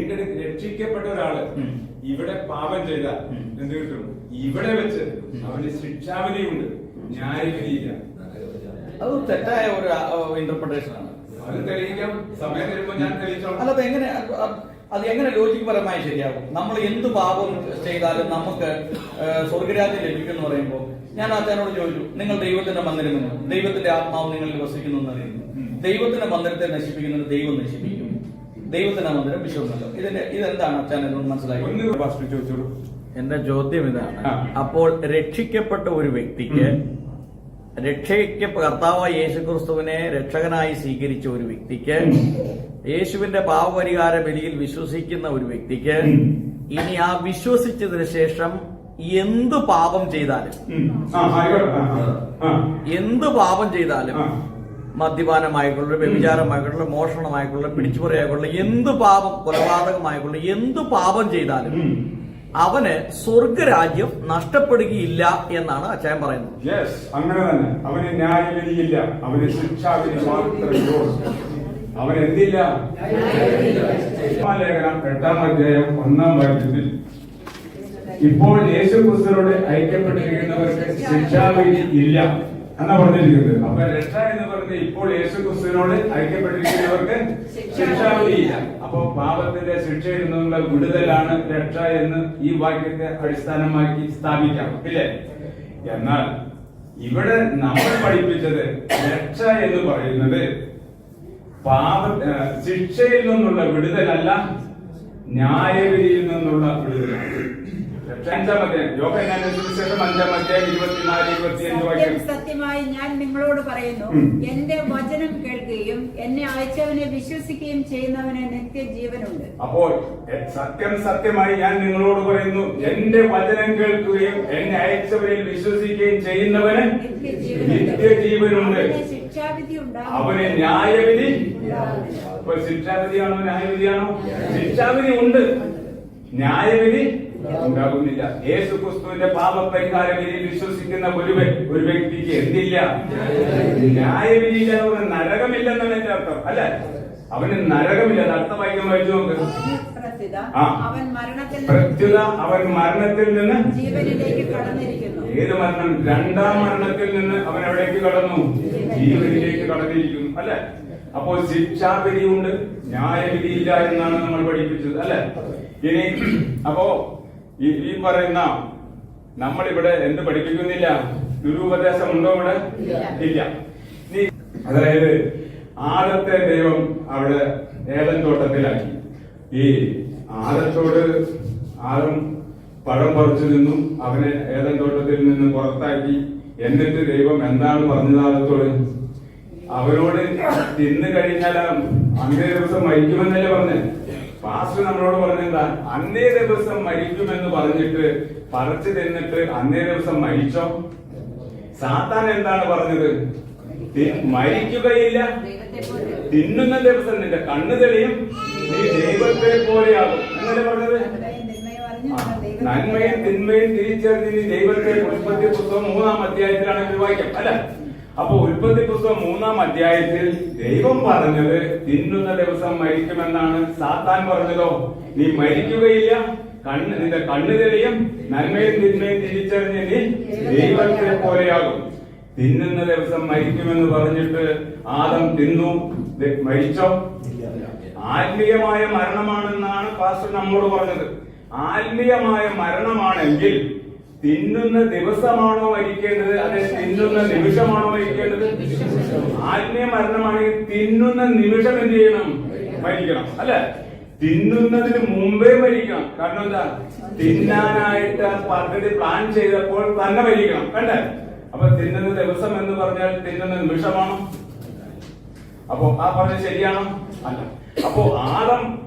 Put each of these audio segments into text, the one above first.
രക്ഷിക്കപ്പെട്ട ഒരാൾ ഇവിടെ പാപം ചെയ്ത എന്ത് കിട്ടും? ഇവിടെ വെച്ച് അവന് ശിക്ഷാവിധിയുണ്ട്. ന്യായവിധിയില്ല. അത് തെറ്റായ ഒരു ഇന്റർപ്രിട്ടേഷൻ ആണ്. അത് തെളിയിക്കാം. സമയം തരുമ്പോ ഞാൻ തെളിയിച്ചോളാം. അല്ലാതെ എങ്ങനെ അത് എങ്ങനെ ലോജിക് പരമായി ശരിയാകും? നമ്മൾ എന്ത് പാപം ചെയ്താലും നമുക്ക് സ്വർഗരാജ്യം ലഭിക്കും എന്ന് പറയുമ്പോൾ ഞാൻ അച്ഛനോട് ചോദിച്ചു നിങ്ങൾ ദൈവത്തിന്റെ മന്ദിരമെന്ന് ദൈവത്തിന്റെ ആത്മാവ് നിങ്ങളിൽ വസിക്കുന്നു എന്ന് അറിയുന്നു. ദൈവത്തിന്റെ മന്ദിരത്തെ നശിപ്പിക്കുന്നത് ദൈവം നശിപ്പിക്കും. ദൈവത്തിന്റെ മന്ദിരം വിശ്വസിക്കുന്നു. ഇതിന്റെ ഇതെന്താണ് അച്ഛൻ എന്നോട് മനസ്സിലായി? എന്റെ ചോദ്യം ഇതാണ്. അപ്പോൾ രക്ഷിക്കപ്പെട്ട ഒരു വ്യക്തിക്ക് രക്ഷയ്ക്ക് കർത്താവ് യേശുക്രിസ്തുവിനെ രക്ഷകനായി സ്വീകരിച്ച ഒരു വ്യക്തിക്ക് യേശുവിന്റെ പാവപരിഹാര ബലിയിൽ വിശ്വസിക്കുന്ന ഒരു വ്യക്തിക്ക് ഇനി ആ വിശ്വസിച്ചതിന് ശേഷം എന്ത് പാപം ചെയ്താലും ആ ആയിക്കോട്ടെ. ആ, ആ, ആ. എന്ത് പാപം ചെയ്താലും. മദ്യപാനമായിക്കൊള്ളു വ്യഭിചാരമായിക്കൊള്ളു മോഷണമായിക്കൊള്ളു പിടിച്ചുപറിയായിക്കൊള്ളു എന്ത് പാപം കൊലപാതകമായിക്കൊള്ളു എന്ത് പാപം ചെയ്താലും. അവന് സ്വർഗരാജ്യം നഷ്ടപ്പെടുകയില്ല എന്നാണ് അച്ചായൻ പറയുന്നത്. അങ്ങനെ തന്നെ. അവന് ന്യായവിധിയില്ല അവന് ശിക്ഷാവിധി മാത്രമേ ഉള്ളൂ. അവൻ എന്തില്ല? ലേഖനം എട്ടാം അധ്യായം ഒന്നാം വാക്യത്തിൽ. ഇപ്പോൾ യേശു ക്രിസ്തുവിനോട് ഐക്യപ്പെട്ടിരിക്കുന്നവർക്ക് ശിക്ഷാവിധി ഇല്ല. എന്നാ പറഞ്ഞിരിക്കുന്നത്. അപ്പൊ രക്ഷ എന്ന് പറഞ്ഞ ഇപ്പോൾ യേശു ക്രിസ്തുവിനോട് ഐക്യപ്പെട്ടിരിക്കുന്നവർക്ക് ശിക്ഷാവിധിയില്ല അപ്പൊ പാപത്തിന്റെ ശിക്ഷയിൽ നിന്നുള്ള വിടുതലാണ് രക്ഷ എന്ന് ഈ വാക്യത്തെ അടിസ്ഥാനമാക്കി സ്ഥാപിക്കാം. ഇല്ലേ? എന്നാൽ ഇവിടെ നമ്മൾ പഠിപ്പിച്ചത് രക്ഷ എന്ന് പറയുന്നത് പാപ ശിക്ഷയിൽ നിന്നുള്ള വിടുതലല്ല ന്യായവിധിയിൽ നിന്നുള്ള വിടുതലാണ്. അഞ്ചാം അധ്യായം. യോഹന്നാന്റെ സുവിശേഷം അഞ്ചാം അധ്യായം ഇരുപത്തിനാല് ഇരുപത്തിയഞ്ച് വാക്യം. സത്യമായി ഞാൻ നിങ്ങളോട് പറയുന്നു. എന്റെ വചനം കേൾക്കുകയും എന്നെ അയച്ചവനെ വിശ്വസിക്കുകയും ചെയ്യുന്നവന് നിത്യജീവനുണ്ട്. അപ്പോൾ സത്യം സത്യമായി ഞാൻ നിങ്ങളോട് പറയുന്നു. എന്റെ വചനം കേൾക്കുകയും എന്നെ അയച്ചവരിൽ വിശ്വസിക്കുകയും ചെയ്യുന്നവന് നിത്യജീവനുണ്ട്. അവന് ന്യായവിധി ശിക്ഷാവിധിയാണോ ന്യായവിധിയാണോ? ശിക്ഷാവിധി ഉണ്ട്. ന്യായവിധി ഉണ്ടാകുന്നില്ല. യേശു ക്രിസ്തുവിന്റെ പാപപരിഹാര വിശ്വസിക്കുന്ന ഒരു ഒരു വ്യക്തിക്ക് എന്തില്ല? ന്യായവിധിയില്ല എന്ന് പറഞ്ഞാൽ നരകമില്ലെന്നാണ് എന്റെ അർത്ഥം അല്ലെ? അവന് നരകമില്ല. അർത്ഥ വാക്യം വായിച്ചു നോക്ക്. പ്രത്യുത അവൻ മരണത്തിൽ നിന്ന് ഏത് മരണം? രണ്ടാം മരണത്തിൽ നിന്ന് അവൻ എവിടേക്ക് കടന്നു? ജീവനിലേക്ക് കടന്നിരിക്കുന്നു അല്ലെ? അപ്പോ ശിക്ഷാവിധിയുണ്ട് ന്യായവിധിയില്ല എന്നാണ് നമ്മൾ പഠിപ്പിച്ചത് അല്ലെ? ഇനി അപ്പോ ഈ ഈ പറയുന്ന നമ്മളിവിടെ എന്ത് പഠിപ്പിക്കുന്നില്ല? ദുരുപദേശം ഉണ്ടോ ഇവിടെ? ഇല്ല. അതായത് ആദത്തെ ദൈവം അവിടെ ഏതൻ തോട്ടത്തിലാക്കി. ഈ ആദത്തോട് ആദം പഴം പറിച്ചു നിന്നും അവനെ ഏതൻ തോട്ടത്തിൽ നിന്ന് പുറത്താക്കി. എന്നിട്ട് ദൈവം എന്താണ് പറഞ്ഞത് ആദത്തോട്? അവരോട് തിന്നു കഴിഞ്ഞാൽ അന്നേ ദിവസം മരിക്കുമെന്നല്ലേ പറഞ്ഞത് പാസ്റ്റർ നമ്മളോട് പറഞ്ഞെന്താ? അന്നേ ദിവസം മരിക്കുമെന്ന് പറഞ്ഞിട്ട് പറിച്ചു തിന്നിട്ട് അന്നേ ദിവസം മരിച്ചോ? സാത്താൻ എന്താണ് പറഞ്ഞത്? മരിക്കുകയില്ല. തിന്നുന്ന ദിവസം നിന്റെ കണ്ണ് തെളിയും. നീ ദൈവത്തെ പോലെയാകും. എന്നല്ലേ പറഞ്ഞത്? നന്മയും തിന്മയും തിരിച്ചറിഞ്ഞ് നീ ദൈവത്തെ പുഷ്പത്തി പുസ്തകം മൂന്നാം അധ്യായത്തിലാണ് വിവാഹിക്കാം അല്ല അപ്പൊ ഉൽപ്പത്തി പുസ്തകം മൂന്നാം അധ്യായത്തിൽ ദൈവം പറഞ്ഞത് തിന്നുന്ന ദിവസം മരിക്കുമെന്നാണ് സാത്താൻ പറഞ്ഞതോ? നീ മരിക്കുകയില്ല. കണ്ണ് നിന്റെ കണ്ണു തെളിയും. നന്മയും തിന്മയും തിരിച്ചറിഞ്ഞ് നീ ദൈവത്തെ പോലെയാകും. തിന്നുന്ന ദിവസം മരിക്കുമെന്ന് പറഞ്ഞിട്ട് ആദം തിന്നു. മരിച്ചോ? ആത്മീയമായ മരണമാണെന്നാണ് പാസ്റ്റർ നമ്മോട് പറഞ്ഞത്. ആത്മീയമായ മരണമാണെങ്കിൽ തിന്നുന്ന ദിവസമാണോ മരിക്കേണ്ടത്? അതെ തിന്നുന്ന നിമിഷമാണോ മരിക്കേണ്ടത്? ആത്മീയ മരണമാണെങ്കിൽ തിന്നുന്ന നിമിഷം എന്ത് ചെയ്യണം? മരിക്കണം അല്ലെ? തിന്നുന്നതിന് മുമ്പേ മരിക്കണം. കാരണം എന്താ? തിന്നാനായിട്ട് പദ്ധതി പ്ലാൻ ചെയ്തപ്പോൾ തന്നെ മരിക്കണം കണ്ടേ? അപ്പൊ തിന്നുന്ന ദിവസം എന്ന് പറഞ്ഞാൽ തിന്നുന്ന നിമിഷമാണോ? അപ്പോ ആ പറഞ്ഞത് ശരിയാണോ? അല്ല. അപ്പോ ആദം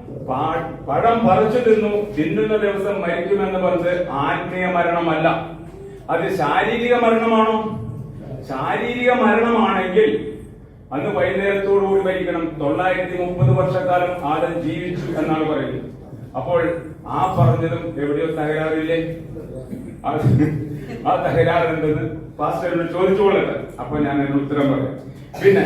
പഴം പറിച്ചു തിന്നു തിന്നുന്ന ദിവസം മരിക്കുമെന്ന് പറഞ്ഞത് ആത്മീയ മരണമല്ല. അത് ശാരീരിക മരണമാണോ? ശാരീരിക മരണമാണെങ്കിൽ അന്ന് വൈകുന്നേരത്തോടുകൂടി മരിക്കണം. തൊള്ളായിരത്തി മുപ്പത് വർഷക്കാലം ആദം ജീവിച്ചു എന്നാണ് പറയുന്നത്. അപ്പോൾ ആ പറഞ്ഞതും എവിടെയോ തകരാറില്ലേ? ആ തകരാറുണ്ടെന്ന് പാസ്റ്ററിനോട് ചോദിച്ചുകൊള്ളട്ടെ അപ്പൊ ഞാൻ അതിന് ഉത്തരം പറയാം. പിന്നെ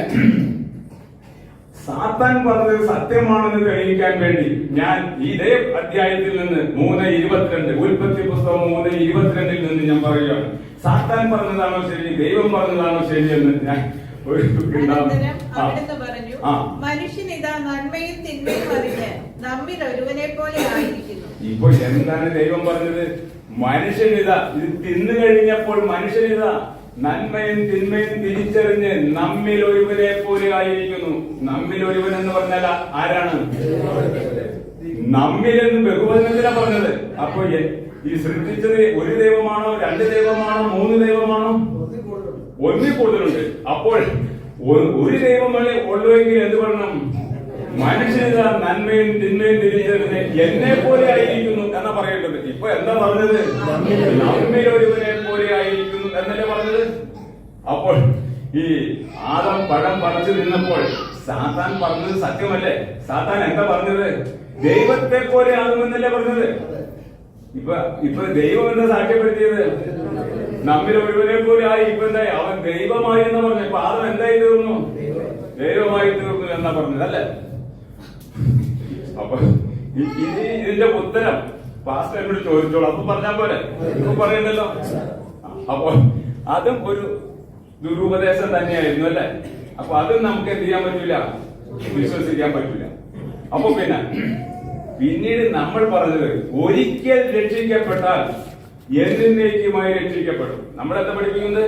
സാത്താൻ പറഞ്ഞത് സത്യമാണെന്ന് തെളിയിക്കാൻ വേണ്ടി ഞാൻ ഇതേ അധ്യായത്തിൽ നിന്ന് മൂന്ന് ഇരുപത്തിരണ്ട് ഉൽപ്പത്തി പുസ്തകം മൂന്ന് ഇരുപത്തിരണ്ടിൽ നിന്ന് ഞാൻ പറയുകയാണ്. സാത്താൻ പറഞ്ഞതാണോ ശരി ദൈവം പറഞ്ഞതാണോ ശരി എന്ന് ഞാൻ ഒരു അനന്തരം പറഞ്ഞു മനുഷ്യൻ ഇതാ നന്മയും തിന്മയും അറിഞ്ഞ് നമ്മിൽ ഒരുവനെ പോലെ ആയിരിക്കുന്നു. ഇപ്പൊ എന്താണ് ദൈവം പറഞ്ഞത്? മനുഷ്യനിതാ ഇത് തിന്നു കഴിഞ്ഞപ്പോൾ മനുഷ്യനിതാ നന്മയും തിന്മയും തിരിച്ചറിഞ്ഞ് നമ്മിൽ ഒരുവനെ പോലെ ആയിരിക്കുന്നു. നമ്മിൽ ഒരുവൻ എന്ന് പറഞ്ഞാൽ ആരാണ്? നമ്മിൽ നമ്മിലെന്ന് ബഹുവചനത്തിലാ പറഞ്ഞത്. അപ്പൊ ഈ സൃഷ്ടിച്ചത് ഒരു ദൈവമാണോ രണ്ട് ദൈവമാണോ മൂന്ന് ദൈവമാണോ? ഒന്നിൽ കൂടുതലുണ്ട്. അപ്പോൾ ഒരു ദൈവമേ ഉള്ളുവെങ്കിൽ എന്ത് പറയണം? മനുഷ്യനിത നന്മയും തിന്മയും തിരിച്ചറിഞ്ഞ് എന്നെ പോലെ ആയിരിക്കുന്നു എന്നാ പറയേണ്ടത്? ഇപ്പൊ എന്താ പറഞ്ഞത്? നമ്മിൽ ഒരുവനെ പോലെ ആയിരിക്കുന്നു എന്നല്ലേ പറഞ്ഞത്? അപ്പോൾ ഈ ആദം പഴം പറിച്ചു നിന്നപ്പോൾ സാത്താൻ പറഞ്ഞത് സത്യമല്ലേ? സാത്താൻ എന്താ പറഞ്ഞത്? ദൈവത്തെ പോലെ ആകുമെന്നല്ലേ പറഞ്ഞത്? ഇപ്പൊ ഇപ്പൊ ദൈവം എന്താ സാക്ഷ്യപ്പെടുത്തിയത്? നമ്മിൽ ഒരുവനെ പോലെ ആയി. ഇപ്പൊ എന്തായി? അവൻ ദൈവമായി എന്ന് പറഞ്ഞു. ഇപ്പൊ ആദം എന്തായി തീർന്നു? ദൈവമായി തീർന്നു എന്നാ പറഞ്ഞത് അല്ലേ? അപ്പൊ ഇനി ഇതിന്റെ ഉത്തരം പാസ്റ്റർ എന്നോട് ചോദിച്ചോളൂ. അപ്പൊ പറഞ്ഞാ പോലെ പറയണ്ടല്ലോ. അപ്പൊ അതും ഒരു ദുരുപദേശം തന്നെയായിരുന്നു അല്ലെ? അപ്പൊ അതും നമുക്ക് എന്ത് ചെയ്യാൻ പറ്റൂല? വിശ്വസിക്കാൻ പറ്റൂല. അപ്പൊ പിന്നെ പിന്നീട് നമ്മൾ പറഞ്ഞത് ഒരിക്കൽ രക്ഷിക്കപ്പെട്ടാൽ എന്നേക്കുമായി രക്ഷിക്കപ്പെടും? നമ്മൾ എന്താ പഠിപ്പിക്കുന്നത്?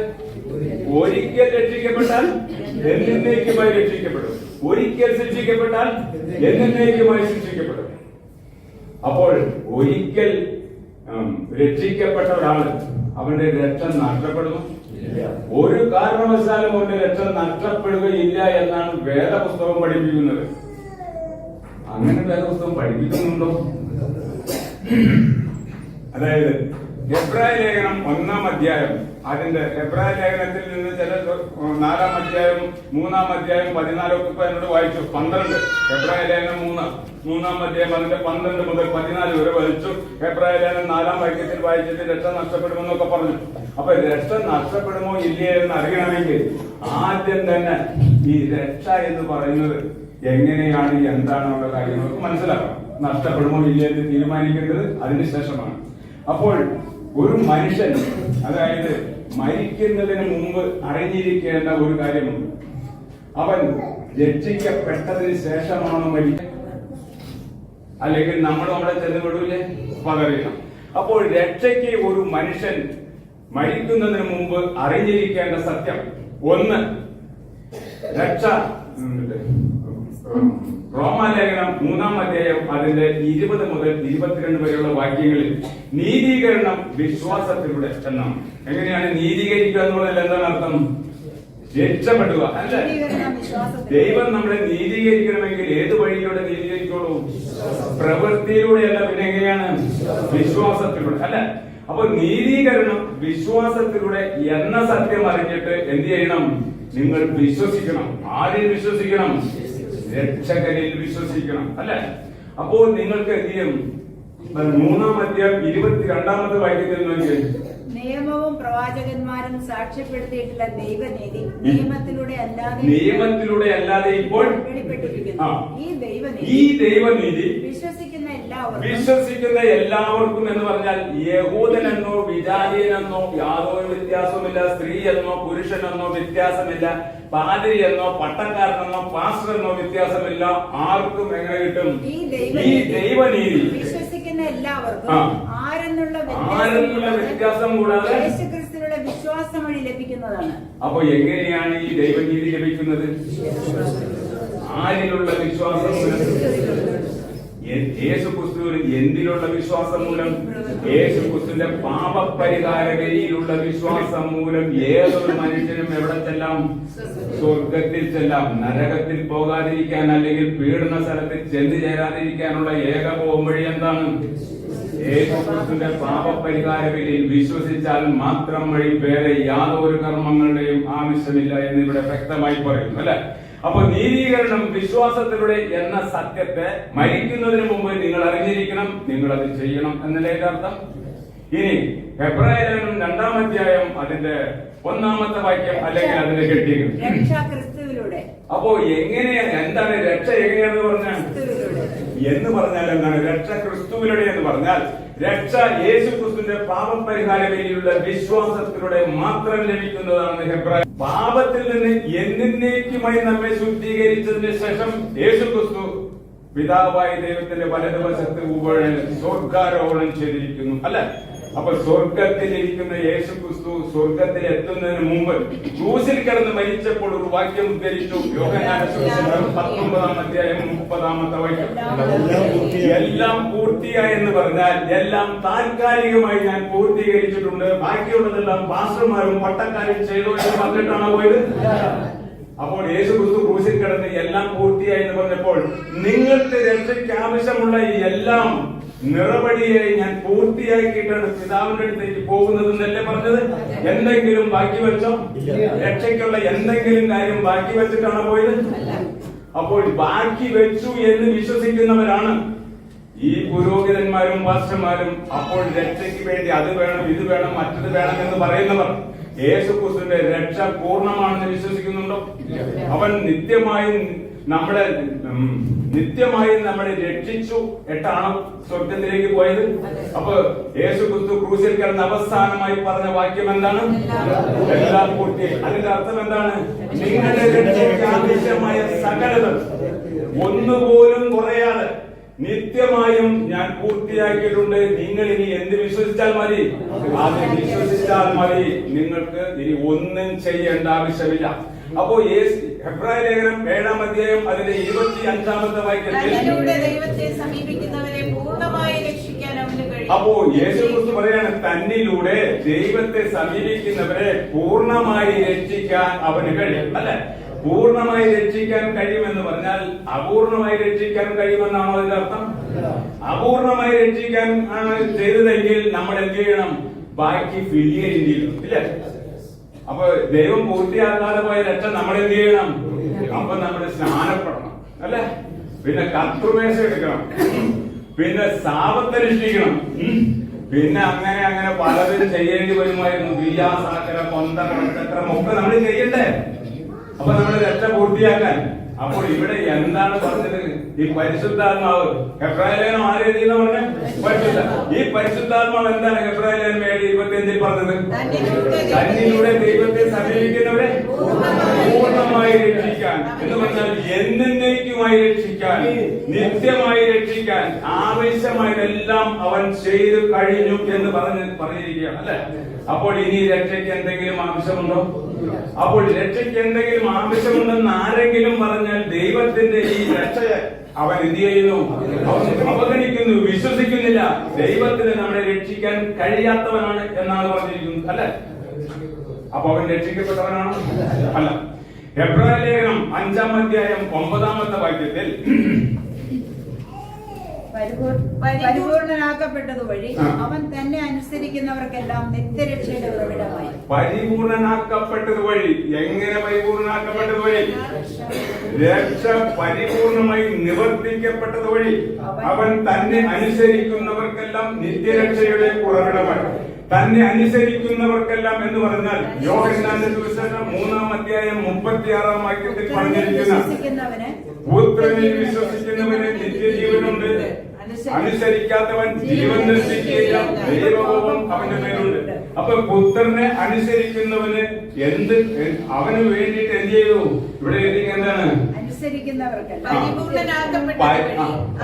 ഒരിക്കൽ രക്ഷിക്കപ്പെട്ടാൽ എന്നേക്കുമായി രക്ഷിക്കപ്പെടും? ഒരിക്കൽ ശിക്ഷിക്കപ്പെട്ടാൽ എന്നേക്കുമായി ശിക്ഷിക്കപ്പെടും അപ്പോൾ ഒരിക്കൽ രക്ഷിക്കപ്പെട്ട ഒരാൾ അവന്റെ രക്ഷ നഷ്ടപ്പെടുന്നു. ഒരു കാരണവശാലും അവന്റെ രക്ഷ നഷ്ടപ്പെടുകയില്ല എന്നാണ് വേദപുസ്തകം പഠിപ്പിക്കുന്നത്. അങ്ങനെ വേദപുസ്തകം പഠിപ്പിക്കുന്നുണ്ടോ? അതായത് എബ്രാഹിം ലേഖനം ഒന്നാം അധ്യായം അതിന്റെ എബ്രായ ലേഖനത്തിൽ നിന്ന് ചില നാലാം അധ്യായം മൂന്നാം അധ്യായം പതിനാലൊക്കെ ഇപ്പൊ എന്നോട് വായിച്ചു. പന്ത്രണ്ട്. എബ്രായ ലേഖനം മൂന്ന് മൂന്നാം അധ്യായം അതിന്റെ പന്ത്രണ്ട് മുതൽ പതിനാല് വരെ വായിച്ചു. എബ്രായ ലേഖനം നാലാം വാക്യത്തിൽ വായിച്ചിട്ട് രക്ഷ നഷ്ടപ്പെടുമെന്നൊക്കെ പറഞ്ഞു. അപ്പൊ രക്ഷ നഷ്ടപ്പെടുമോ ഇല്ലയോ എന്ന് അറിയണമെങ്കിൽ ആദ്യം തന്നെ ഈ രക്ഷ എന്ന് പറയുന്നത് എങ്ങനെയാണ് എന്താണെന്നുള്ള കാര്യങ്ങൾക്ക് മനസ്സിലാക്കണം. നഷ്ടപ്പെടുമോ ഇല്ലയോ എന്ന് തീരുമാനിക്കേണ്ടത് അതിന് ശേഷമാണ്. അപ്പോൾ ഒരു മനുഷ്യൻ അതായത് മരിക്കുന്നതിന് മുമ്പ് അറിഞ്ഞിരിക്കേണ്ട ഒരു കാര്യമുണ്ട്. അവൻ രക്ഷിക്കപ്പെട്ടതിന് ശേഷമാണോ മരിക്കുക അല്ലെങ്കിൽ നമ്മൾ അവിടെ ചെന്ന് വിടൂലേ? പകറിയണം അപ്പോൾ രക്ഷയ്ക്ക് ഒരു മനുഷ്യൻ മരിക്കുന്നതിന് മുമ്പ് അറിഞ്ഞിരിക്കേണ്ട സത്യം. ഒന്ന് രക്ഷ. റോമാലേഖനം മൂന്നാം അധ്യായം അതിന്റെ ഇരുപത് മുതൽ ഇരുപത്തിരണ്ട് വരെയുള്ള വാക്യങ്ങളിൽ നീതീകരണം വിശ്വാസത്തിലൂടെ എന്നാണ്. എങ്ങനെയാണ് നീതീകരിക്കുക എന്നുള്ളതിൽ എന്താണ് അർത്ഥം? രക്ഷപ്പെടുക അല്ലെ. ദൈവം നമ്മളെ നീതീകരിക്കണമെങ്കിൽ ഏത് വഴിയിലൂടെ നീതീകരിക്കുള്ളൂ? പ്രവൃത്തിയിലൂടെയല്ല പിന്നെ എങ്ങനെയാണ്? വിശ്വാസത്തിലൂടെ അല്ലെ? അപ്പൊ നീതീകരണം വിശ്വാസത്തിലൂടെ എന്ന സത്യം അറിഞ്ഞിട്ട് എന്ത് ചെയ്യണം? നിങ്ങൾ വിശ്വസിക്കണം. ആരെയും വിശ്വസിക്കണം? രക്ഷകരിൽ വിശ്വസിക്കണം അല്ലെ? അപ്പോൾ നിങ്ങൾക്ക് എന്ത് ചെയ്യും? മൂന്നാം അധ്യായം ഇരുപത്തിരണ്ടാമത്തെ വാക്യത്തിൽ നോക്കിയേ നിയമവും പ്രവാചകന്മാരും സാക്ഷ്യപ്പെടുത്തിയിട്ടുള്ള ദൈവനീതി നിയമത്തിലൂടെ അല്ലാതെ നിയമത്തിലൂടെ അല്ലാതെ ഇപ്പോൾ ഈ ആ. ഈ ദൈവനീതി ദൈവനീതി വിശ്വസിക്കുന്ന എല്ലാവർക്കും വിശ്വസിക്കുന്ന എല്ലാവർക്കും എന്ന് പറഞ്ഞാൽ യഹൂദനെന്നോ വിചാരിയനെന്നോ യാതൊരു വ്യത്യാസമില്ല സ്ത്രീ എന്നോ പുരുഷനെന്നോ വ്യത്യാസമില്ല. പാതിരി എന്നോ പട്ടക്കാരനെന്നോ പാസ്റ്റർ എന്നോ വ്യത്യാസമില്ല. ആർക്കും എങ്ങനെ കിട്ടും? ഈ ദൈവനീതി വിശ്വസിക്കുന്ന എല്ലാവർക്കും. ആരെന്നുള്ള വ്യത്യാസം കൂടാതെ വിശ്വാസം വഴി ലഭിക്കുന്നതാണ്. അപ്പൊ എങ്ങനെയാണ് ഈ ദൈവനീതി ലഭിക്കുന്നത്? ആരിലുള്ള വിശ്വാസം? യേശു ക്രിസ്തുവിൽ എന്തിലുള്ള വിശ്വാസം മൂലം? യേശു ക്രിസ്തുവിന്റെ പാപപരിഹാരകരിയിലുള്ള വിശ്വാസം മൂലം ഏതൊരു മനുഷ്യനും എവിടെ ചെല്ലാം? സ്വർഗത്തിൽ ചെല്ലാം. നരകത്തിൽ പോകാതിരിക്കാൻ അല്ലെങ്കിൽ പീഡന സ്ഥലത്തിൽ ചെന്നു ചേരാതിരിക്കാനുള്ള ഏക പോംവഴി എന്താണ്? യേശു ക്രിസ്തുവിന്റെ പാപപരിഹാരവിധിയിൽ വിശ്വസിച്ചാൽ മാത്രം വഴി വേറെ യാതൊരു കർമ്മങ്ങളുടെയും ആവശ്യമില്ല എന്ന് ഇവിടെ വ്യക്തമായി പറയുന്നു അല്ലെ? അപ്പൊ നീതീകരണം വിശ്വാസത്തിലൂടെ എന്ന സത്യത്തെ മരിക്കുന്നതിന് മുമ്പ് നിങ്ങൾ അറിഞ്ഞിരിക്കണം നിങ്ങൾ അത് ചെയ്യണം എന്നല്ലേ അർത്ഥം? ഇനി ഫെബ്രുവരി രണ്ടാം അധ്യായം അതിന്റെ ഒന്നാമത്തെ വാക്യം അല്ലെങ്കിൽ അതിന്റെ ക്രിസ്തുവിലൂടെ. അപ്പോ എങ്ങനെയാണ് എന്താണ് രക്ഷ എങ്ങനെയാണെന്ന് പറഞ്ഞാൽ? എന്ന് പറഞ്ഞാൽ എന്താണ്? രക്ഷ ക്രിസ്തുവിലൂടെ എന്ന് പറഞ്ഞാൽ രക്ഷ യേശു ക്രിസ്തുവിന്റെ പാപപരിഹാര വേണ്ടിയുള്ള വിശ്വാസത്തിലൂടെ മാത്രം ലഭിക്കുന്നതാണ് ഹെബ്രായ പാപത്തിൽ നിന്ന് എന്നേക്കുമായി നമ്മെ ശുദ്ധീകരിച്ചതിന് ശേഷം യേശുക്രിസ്തു പിതാവായ ദൈവത്തിന്റെ വലതുവശത്ത് സ്വർഗാരോഹണം ചെയ്തിരിക്കുന്നു. അല്ല? അപ്പൊ സ്വർഗത്തിലിരിക്കുന്ന യേശു ക്രിസ്തു സ്വർഗത്തിൽ എത്തുന്നതിന് മുമ്പ് ജൂസിൽ കിടന്ന് മരിച്ചപ്പോൾ ഒരു വാക്യം ഉദ്ധരിച്ചു. പത്തൊമ്പതാം അധ്യായം മുപ്പതാമത്തെ വാക്യം. എല്ലാം പൂർത്തിയായി എന്ന് പറഞ്ഞാൽ എല്ലാം താൽക്കാലികമായി ഞാൻ പൂർത്തീകരിച്ചിട്ടുണ്ട്. ബാക്കിയുള്ളതെല്ലാം പാസ്റ്റർമാരും പട്ടക്കാരും ചെയ്തോ എന്ന് പറഞ്ഞിട്ടാണ് പോയത്? അപ്പോൾ യേശു ക്രിസ്തു ക്രൂശിൽ കിടന്ന് എല്ലാം പൂർത്തിയായി എന്ന് പറഞ്ഞപ്പോൾ നിങ്ങൾക്ക് രക്ഷയ്ക്ക് ആവശ്യമുള്ള എല്ലാം നിറപടിയായി ഞാൻ പൂർത്തിയാക്കിയിട്ടാണ് പിതാവിന്റെ അടുത്തേക്ക് പോകുന്നത് എന്നല്ലേ പറഞ്ഞത്? എന്തെങ്കിലും ബാക്കി വെച്ചോ? രക്ഷയ്ക്കുള്ള എന്തെങ്കിലും കാര്യം ബാക്കി വെച്ചിട്ടാണോ പോയത്? അപ്പോൾ ബാക്കി വെച്ചു എന്ന് വിശ്വസിക്കുന്നവരാണ് ഈ പുരോഹിതന്മാരും പാസ്റ്റർമാരും. അപ്പോൾ രക്ഷയ്ക്ക് വേണ്ടി അത് വേണം ഇത് വേണം മറ്റത് വേണം എന്ന് പറയുന്നവർ. യേശു ക്രിസ്തുവിന്റെ രക്ഷ പൂർണമാണെന്ന് വിശ്വസിക്കുന്നുണ്ടോ? അവൻ നിത്യമായും നമ്മളെ ഉം, നിത്യമായും നമ്മളെ രക്ഷിച്ചു എട്ടാണ് സ്വർഗത്തിലേക്ക് പോയത്. അപ്പൊ യേശു ക്രിസ്തു ക്രൂശിൽ കിടന്ന് അവസാനമായി പറഞ്ഞ വാക്യം എന്താണ്? എല്ലാം പൂർത്തി അതിന്റെ അർത്ഥം എന്താണ്? നിങ്ങളുടെ രക്ഷയ്ക്ക് ആവശ്യമായ സകലതും ഒന്നുപോലും കുറയാതെ നിത്യമായും ഞാൻ പൂർത്തിയാക്കിയിട്ടുണ്ട്. നിങ്ങൾ ഇനി എന്ത് വിശ്വസിച്ചാൽ മതി? അത് വിശ്വസിച്ചാൽ മതി. നിങ്ങൾക്ക് ഇനി ഒന്നും ചെയ്യേണ്ട ആവശ്യമില്ല. അപ്പോ ഹെബ്രായ ലേഖനം ഏഴാം അധ്യായം അതിന്റെ ഇരുപത്തി അഞ്ചാമത്തെ വാക്യത്തിൽ ദൈവത്തെ സമീപിക്കുന്നവരെ പൂർണമായി രക്ഷിക്കാൻ അവന് കഴിയും. അപ്പോ യേശു കുറിച്ച് പറയാണ് തന്നിലൂടെ ദൈവത്തെ സമീപിക്കുന്നവരെ പൂർണമായി രക്ഷിക്കാൻ അവന് കഴിയും. അല്ലെ? പൂർണമായി രക്ഷിക്കാൻ കഴിയുമെന്ന് പറഞ്ഞാൽ അപൂർണമായി രക്ഷിക്കാൻ കഴിയുമെന്നാണോ അതിന്റെ അർത്ഥം? അപൂർണമായി രക്ഷിക്കാൻ ആണ് ചെയ്തതെങ്കിൽ നമ്മൾ എന്ത് ചെയ്യണം? ബാക്കി ഫില്ല് ചെയ്യേണ്ടിയിരുന്നു ഇല്ലേ? അപ്പൊ ദൈവം പൂർത്തിയാക്കാതെ പോയ രക്ഷ നമ്മൾ എന്ത് ചെയ്യണം? അപ്പൊ നമ്മൾ സ്നാനപ്പെടണം. അല്ലെ? പിന്നെ കർത്തൃമേശ എടുക്കണം. പിന്നെ സാപത്തനുഷ്ഠിക്കണം പിന്നെ അങ്ങനെ അങ്ങനെ പലതും ചെയ്യേണ്ടി വരുമായിരുന്നു. വിയാസാക്കര കൊന്തക്കണം ചക്രം ഒക്കെ നമ്മൾ ചെയ്യണ്ടേ? അപ്പൊ നമ്മൾ രക്ഷ പൂർത്തിയാക്കാൻ. അപ്പോൾ ഇവിടെ എന്താണ് പറഞ്ഞത്? ഈ പരിശുദ്ധാത്മാവ് എഫ്രൈലേനും ആ രീതിയിൽ പറഞ്ഞ പരിശുദ്ധ ഈ പരിശുദ്ധാത്മാവ് എന്താണ് ഹെബ്രായലേഖനം ഏഴ് ഇരുപത്തിയഞ്ചിൽ പറഞ്ഞത്? തന്നിലൂടെ തന്നിലൂടെ ദൈവത്തെ സമീപിക്കുന്നവരെ പൂർണമായി രക്ഷിക്കാൻ. എന്ന് പറഞ്ഞാൽ എന്നേക്കുമായി രക്ഷിക്കാൻ നിത്യമായി രക്ഷിക്കാൻ ആവശ്യമായതെല്ലാം അവൻ ചെയ്തു കഴിഞ്ഞു എന്ന് പറഞ്ഞ് പറഞ്ഞിരിക്കുകയാണ് അല്ലെ? അപ്പോൾ ഇനി രക്ഷയ്ക്ക് എന്തെങ്കിലും ആവശ്യമുണ്ടോ? അപ്പോൾ രക്ഷയ്ക്ക് എന്തെങ്കിലും ആവശ്യമുണ്ടെന്ന് ആരെങ്കിലും പറഞ്ഞാൽ ദൈവത്തിന്റെ ഈ രക്ഷയെ അവൻ എന്ത് ചെയ്യുന്നു? അവഗണിക്കുന്നു വിശ്വസിക്കുന്നില്ല. ദൈവത്തിന് നമ്മളെ രക്ഷിക്കാൻ കഴിയാത്തവനാണ് എന്നാണ് പറഞ്ഞിരിക്കുന്നത് അല്ലെ? അപ്പൊ അവൻ രക്ഷിക്കപ്പെട്ടവനാണ്? അല്ല. എബ്രായ ലേഖനം അഞ്ചാം അധ്യായം ഒമ്പതാമത്തെ വാക്യത്തിൽ പരിപൂർണനാക്കപ്പെട്ടത് വഴി അവൻ തന്നെ അനുസരിക്കുന്നവർക്കെല്ലാം നിത്യരക്ഷയുടെ ഉറവിടമായി പരിപൂർണനാക്കപ്പെട്ടത് വഴി. എങ്ങനെ പരിപൂർണനാക്കപ്പെട്ടത് വഴി? രക്ഷ പരിപൂർണമായി നിവർത്തിക്കപ്പെട്ടത് വഴി. അവൻ തന്നെ അനുസരിക്കുന്നവർക്കെല്ലാം നിത്യരക്ഷയുടെ ഉറവിടമായി തന്നെ അനുസരിക്കുന്നവർക്കെല്ലാം എന്ന് പറഞ്ഞാൽ യോഹന്നാന്റെ സുവിശേഷം മൂന്നാം അധ്യായം മുപ്പത്തി ആറാം വാക്യത്തിൽ പറഞ്ഞിരിക്കുന്ന പുത്രനിൽ വിശ്വസിക്കുന്നവന് നിത്യജീവനുണ്ട്. അനുസരിക്കാത്തവൻ ജീവൻ നശിക്കുകയില്ല ദൈവകോപം അവന്റെ മേലുണ്ട്. അപ്പൊ പുത്രനെ അനുസരിക്കുന്നവന് എന്ത് അവന് വേണ്ടിട്ട് എന്ത് ചെയ്തു? ഇവിടെ എന്താണ്?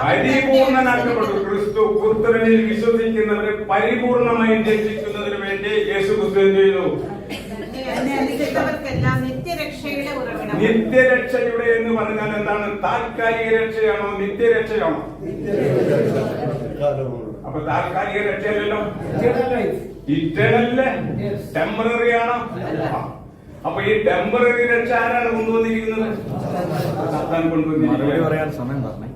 പരിപൂർണനാക്കപ്പെട്ടു ക്രിസ്തു പുത്രനിൽ വിശ്വസിക്കുന്നവരെ പരിപൂർണമായി രക്ഷിക്കുന്നതിന് വേണ്ടി യേശു ക്രിസ്തു എന്ത് ചെയ്തു? നിത്യരക്ഷയുടെ എന്ന് പറഞ്ഞാൽ എന്താണ്? താൽക്കാലിക രക്ഷയാണോ? നിത്യരക്ഷയാണോ? അപ്പൊ താൽക്കാലിക രക്ഷയല്ലല്ലോ? ഇറ്റേണല്ലേ? ടെമ്പററി ആണോ. അപ്പൊ ഈ ടെമ്പററി രക്ഷ ആരാണ് കൊണ്ടുവന്നിരിക്കുന്നത്? പറഞ്ഞേ